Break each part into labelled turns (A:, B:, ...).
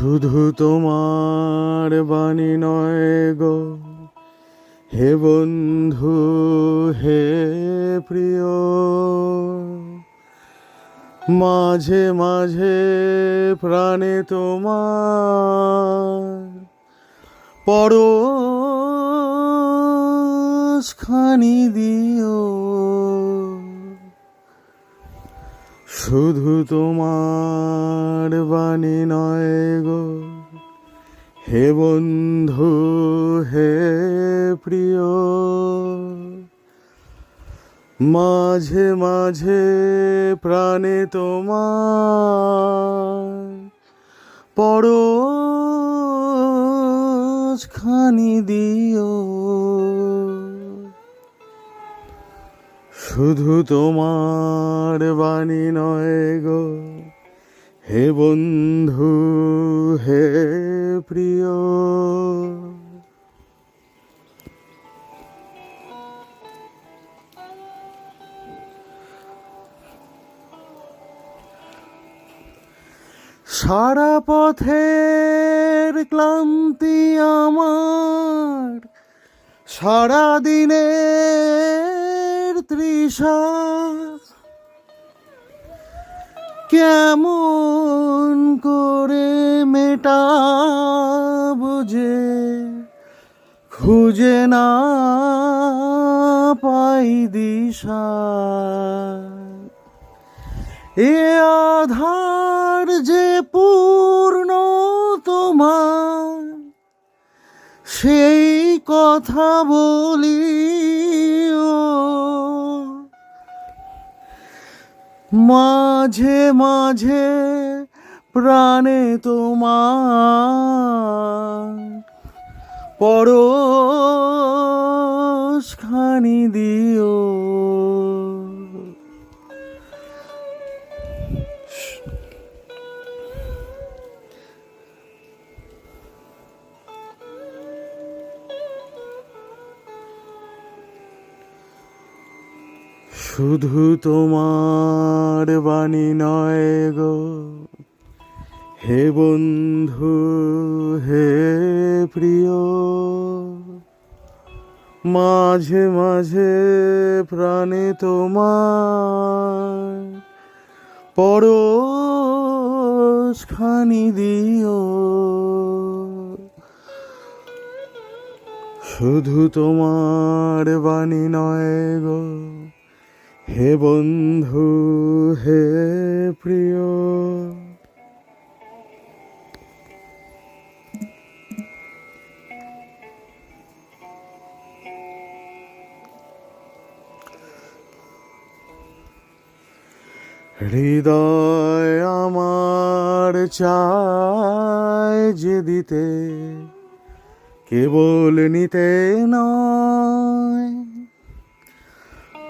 A: শুধু তোমার বাণী নয় গো। হে বন্ধু, হে প্রিয়। মাঝে মাঝে প্রাণে তোমার পরশ খানি দিও। শুধু তোমার বাণী নয় গো। হে বন্ধু, হে প্রিয়। মাঝে মাঝে প্রাণে তোমার পরশ খানি শুধু তোমার বাণী নয় গো। হে বন্ধু, হে প্রিয়। সারা পথের ক্লান্তি আমার, সারা দিনের তৃষা, কেমন করে মেটা যে খুঁজে না পাই দিশা? এ আধার যে পূর্ণ তোমার, সেই কথা বলি মাঝে মাঝে প্রাণে তোমার পরশ খানি দিও। শুধু তোমার বাণী নয় গো। হে বন্ধু, হে প্রিয়, মাঝে মাঝে প্রাণে তোমার পরশ খানি দিও। শুধু তোমার বাণী নয় গো। হে বন্ধু হে প্রিয়। হৃদয় আমার চায় যে দিতে কেবল নিতে নয়।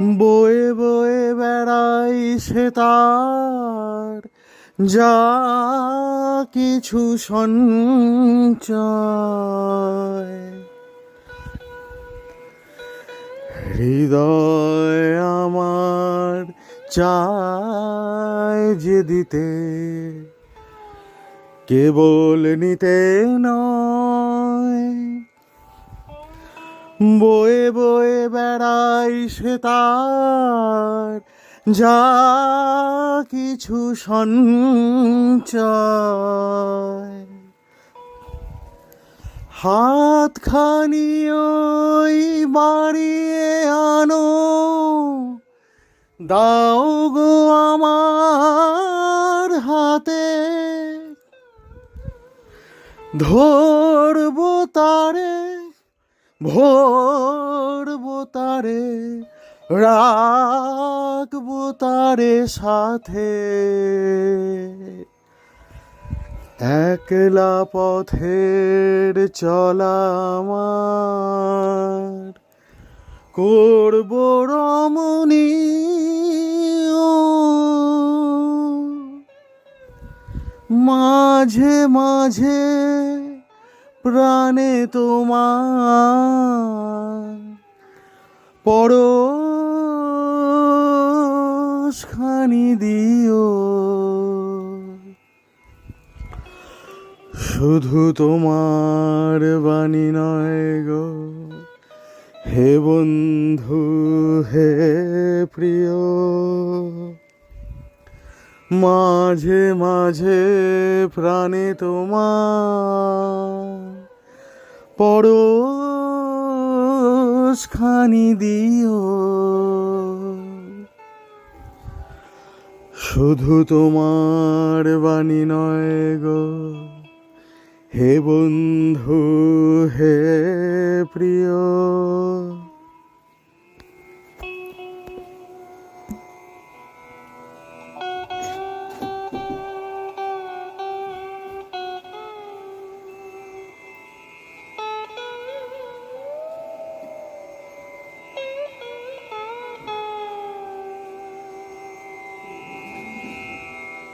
A: বয়ে বয়ে বেড়াই সে তার। যা কিছু সঞ্চয়। হৃদয় আমার চায় যে দিতে। কেবল নিতে নয় বয়ে বয়ে বেড়াই সে তার, যা কিছু হাত খানি ওই বাড়িয়ে আনো, দাও গো আমার হাতে। ধরবো তারে ভরবো তারে রাখব তারে সাথে। একলা পথের চলা আমার করব রমণী মাঝে মাঝে প্রাণে তোমার পরশ খানি দিও। শুধু তোমার বাণী নয় গো হে বন্ধু হে প্রিয়। মাঝে মাঝে প্রাণে তোমার খানি দিও। শুধু তোমার বাণী নয় গো, হে বন্ধু, হে প্রিয়।